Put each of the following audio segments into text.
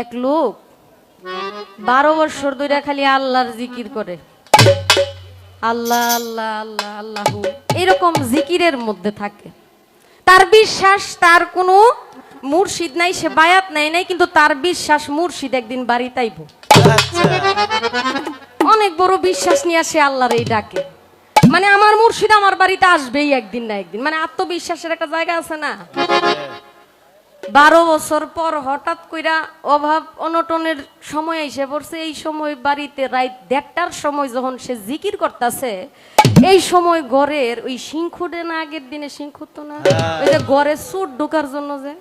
এক লোক বারো বছর ধরে খালি আল্লাহর জিকির করে। আল্লাহ আল্লাহ আল্লাহ আল্লাহ এরকম জিকিরের মধ্যে থাকে। তার বিশ্বাস, তার কোনো মুর্শিদ নাই, সে বায়াত নাই নাই, কিন্তু তার বিশ্বাস মুর্শিদ একদিন বাড়িতে আইব অনেক বড় বিশ্বাস নিয়ে আসে আল্লাহর এই ডাকে। মানে আমার মুর্শিদ আমার বাড়িতে আসবেই একদিন না একদিন। মানে আত্মবিশ্বাসের একটা জায়গা আছে না? বারো বছর পর হঠাৎ কইরা অভাব অনটনের সময় এসে পড়ছে। এই সময় বাড়িতে রাত দেড়টার সময় যখন সে জিকির করতেছে, এই সময় ঘরের ওই সিংখুটে না আগের দিনে সিংখুট তো না? ওই যে ঘরে সুট ঢোকার জন্য যে।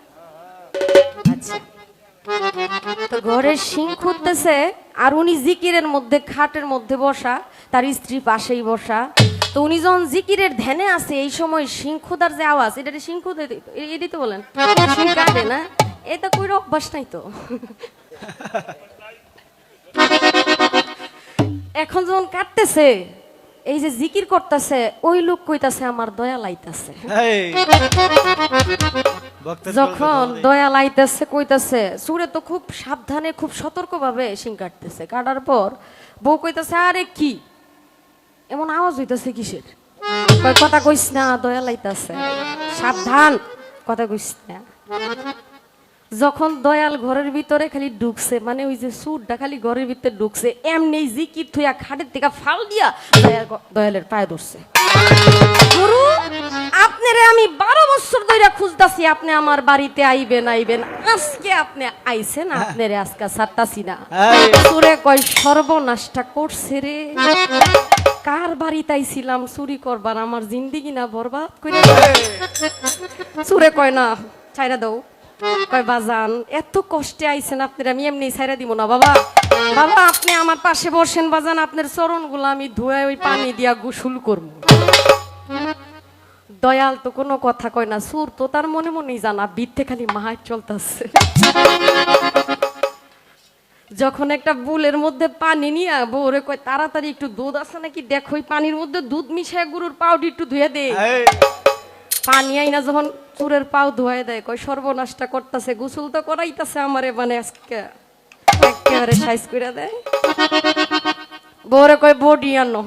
আচ্ছা। তো ঘরে সিং খুঁজতেছে আর উনি জিকিরের মধ্যে, খাটের মধ্যে বসা, তার স্ত্রী পাশেই বসা। তো উনি যখন জিকিরের ধ্যানে আছে এই সময় সিং খুদার যে আওয়াজ এটা সিং খুদে এটি তো বলেন। সিং কাটে না? এটা কই অভ্যাস নাই তো। এখন যখন কাটতেছে এই যে জিকির করতেছে ওই লোক কইতাছে আমার দয়া লাইতাছে। যখন দয়া লাইতেছে কইতাছে সুরে তো খুব সাবধানে খুব সতর্ক ভাবে শিং কাটতেছে। কাটার পর বউ কইতাছে আরে কি? এমন আওয়াজ হইতাছে কিসের? কথা কইস না দয়া লাইতাছে সাবধান কথা কইস না। যখন দয়াল ঘরের ভিতরে খালি ঢুকছে মানে ওই যে সুরটা খালি ঘরের ভিতরে ঢুকছে এমনি জিকির থুয়া খাটের থেকে ফাল দিয়া দয়াল দয়ালের পায়ে ধরছে। গুরু আপনারে আমি বারো বছর ধরে খুঁজতাছি আপনি আমার বাড়িতে আইবেন আইবেন। আজকে আপনি আইছেন আপনারে আজকে সারতাছি না। সুরে কয় সর্বনাশটা করছে রে। কার বাড়িতে আইছিলাম চুরি করবার আমার জিন্দিগি না বরবাদ করে সুরে কয় না ছাইরা দাও। কয় বাজান এত কষ্টে আইছেন আপনার আমি এমনি ছাইরা দিব না বাবা। বাবা আপনি আমার পাশে বসেন বাজান আপনার চরণগুলো আমি ধুয়ে ওই পানি দিয়া গোসল করব। দয়াল তো কোনো কথা কয় না সুর তো তার মনে মনেই জানা বিত্তে খালি মাহার চলতেছে। যখন একটা বুলের মধ্যে পানি নিয়ে বউরে কয় তাড়াতাড়ি একটু দুধ আছে নাকি? দেখো ওই পানির মধ্যে দুধ মিশায় গরুর পাউডি একটু ধুয়ে দে। পানি আইনা যখন চুরের পাও ধুয়ে দেয় কয় সর্বনাশটা করতেছে গোসল তো করাইতাছে আমারে মানে আজকে একেবারে সাইজ করে দেয় বউরে কয় বডি আনো।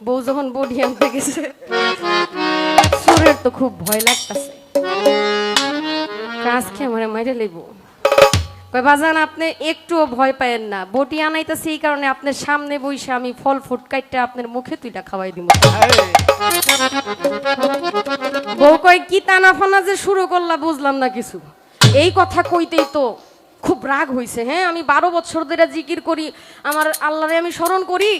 বউ যখন বডি আনতে গেছে চুরের তো খুব ভয় লাগতেছে। আজকে আমারে মাইরে লইব। কয় বাজান আপনি একটুও ভয় পায়েন না। বটি আনাইতেছি এই কারণে আপনার সামনে বইসে আমি ফল ফুট কাইটটা আপনার মুখে তুইটা খাওয়াই দিব। বউ কয়, কি টানা ফানা যে শুরু করলা বুঝলাম না কিছু। এই কথা কইতেই তো খুব রাগ হইছে হ্যাঁ? আমি বারো বছর ধরে জিকির করি, আমার আল্লাহরে আমি স্মরণ করি,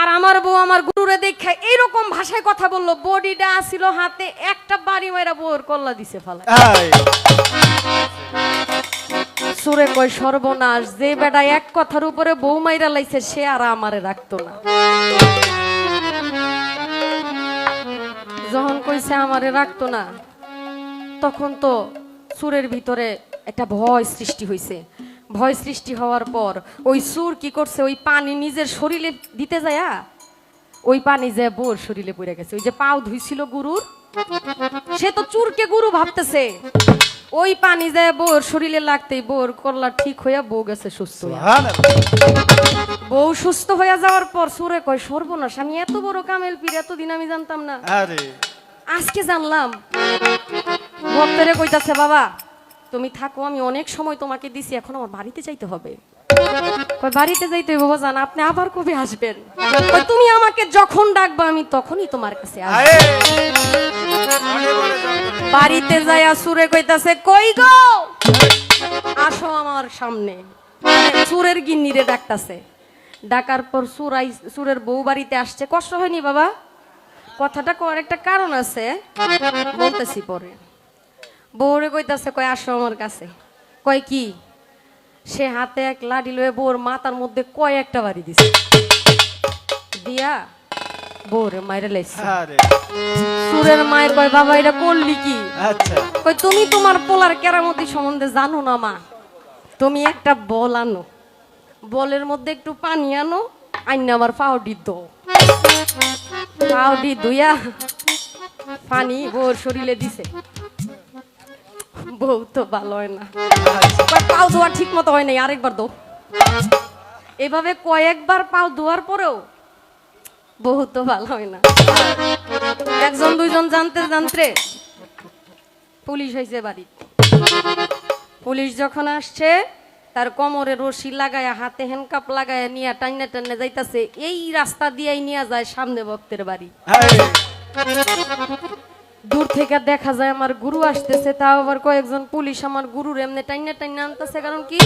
আর আমার বউ আমার গুরুরে দেখে এইরকম ভাষায় কথা বলল, বডিটা আসিল হাতে, একটা বাড়ি মাইরা বউর কল্লা দিছে ফালা। সুরে কয়, সর্বনাশ, যে বেটা এক কথার উপরে বউ মাইরা লাইছে, সে আর আমারে রাখতো না। যখন কইছে আমারে রাখতো না, তখন তো সুরের ভিতরে একটা ভয় সৃষ্টি হইছে। ভয় সৃষ্টি হওয়ার পর ওই সুর কি করছে? ওই পানি নিজের শরীরে দিতে যায়া, ওই পানি যে বোর শরীরে পড়ে গেছে। ওই যে পাও ধুইছিল গুরুর, সে তো চুরকে গুরু ভাবতেছে। ওই পানি যায় বোর শরীরে লাগতেই বোর করলা ঠিক হইয়া বউ গেছে সুস্থ বউ সুস্থ হইয়া যাওয়ার পর সুরে কয় সর্বনাশ আমি এত বড় কামেল পীর এতদিন আমি জানতাম না। আজকে জানলাম। ভক্তরে কইতাছে বাবা তুমি থাকো আমি অনেক সময় তোমাকে দিছি এখন আমার বাড়িতে যাইতে হবে। বাড়িতে যাইতে হবে বাবা জান আপনি আবার কবে আসবেন? তুমি আমাকে যখন ডাকবা আমি তখনই তোমার কাছে আসব। বাড়িতে যাইয়া সুরে কইতাছে, কই গো? আসো আমার সামনে। মানে সুরের গিন্নিরে ডাকতাছে। ডাকার পর সুরাই সুরের বউ বাড়িতে আসছে। কষ্ট হয়নি বাবা? কথাটা কর একটা কারণ আছে, বলতেছি পরে। বউরে কইতাছে কয় আসো আমার কাছে। কয় কি? সে হাতে এক লাঠি লয়ে বউর মাথার মধ্যে কয় একটা বাড়ি দিছে। দিয়া বউরে মাইরে লাইছে। আরে। সুরের মায়ের কয় বাবা এটা করলি কি আচ্ছা। কই তুমি তোমার পোলার কেরামতি সম্বন্ধে জানো না মা। তুমি একটা বল আনো। বলের মধ্যে একটু পানি আনো আইন আমার পাউডি দো পাউডি দুইয়া পানি বউর শরীরে দিছে। বউ তো ভালো হয় না। কয় পাও ধোয়া ঠিক মতো হয় নাই আরেকবার দো এভাবে কয়েকবার পাও ধোয়ার পরেও বহুত তো ভালো হয় না। একজন দুইজন জানতে জানতে পুলিশ হয়েছে বাড়ি পুলিশ যখন আসছে তার কোমরে রশি লাগায়া হাতে হ্যান্ডকাপ লাগায়া নিয়ে টাইনে টাইনে যাইতাছে এই রাস্তা দিয়েই নিয়ে যায় সামনে ভক্তের বাড়ি। দূর থেকে দেখা যায় আমার গুরু আসতেছে তাও আবার কয়েকজন পুলিশ আমার গুরুর এমনি টাইনে টাইনে আনতেছে কারণ কি?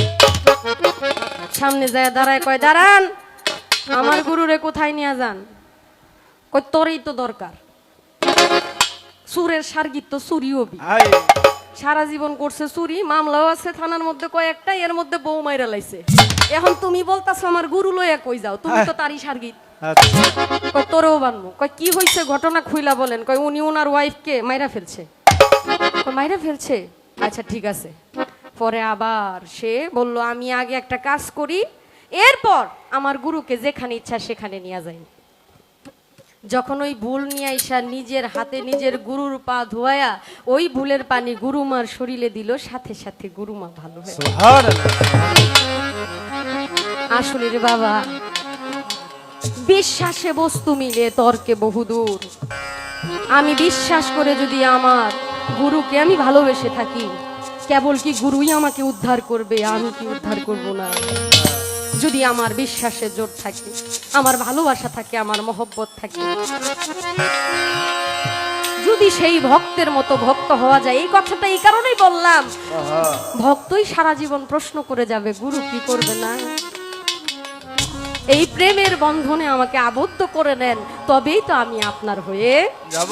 সামনে যায় দাঁড়ায় কয় দাঁড়ান আমার গুরুরে কোথায় নিয়ে যান? কই তোরই তো দরকার। সুরের সার্গিত তো হায় সারা জীবন করছে চুরি মামলাও আছে থানার মধ্যে কয়েকটা এর মধ্যে বউ মাইরা লাইছে। এখন তুমি বলতাছো আমার গুরু লইয়া কই যাও? তুমি তো তারই সার্গিত আচ্ছা। কয় তোরেও বানবো কয় কি হয়েছে ঘটনা খুইলা বলেন? কয় উনি ওনার ওয়াইফকে মাইরা ফেলছে? মাইরা ফেলছে? আচ্ছা ঠিক আছে। পরে আবার সে বলল আমি আগে একটা কাজ করি এরপর আমার গুরুকে যেখানে ইচ্ছা সেখানে নিয়ে যাই যখন ওই ভুল নিয়ে আইসা নিজের হাতে নিজের গুরুর পা ধোয়া ওই ভুলের পানি গুরুমার শরীরে দিল সাথে সাথে গুরুমা ভালো আসলে রে বাবা বিশ্বাসে বস্তু মিলে তর্কে বহুদূর। আমি বিশ্বাস করে যদি আমার গুরুকে আমি ভালোবেসে থাকি কেবল কি গুরুই আমাকে উদ্ধার করবে? আমি কি উদ্ধার করব না? যদি আমার বিশ্বাসের জোর থাকে আমার ভালোবাসা থাকে আমার মহব্বত থাকে। যদি সেই ভক্তের মতো ভক্ত হওয়া যায় এই কথাটা এই কারণেই বললাম। ভক্তই সারা জীবন প্রশ্ন করে যাবে গুরু কি করবে না? এই প্রেমের বন্ধনে আমাকে আবদ্ধ করে নেন তবেই তো আমি আপনার হয়ে যাব।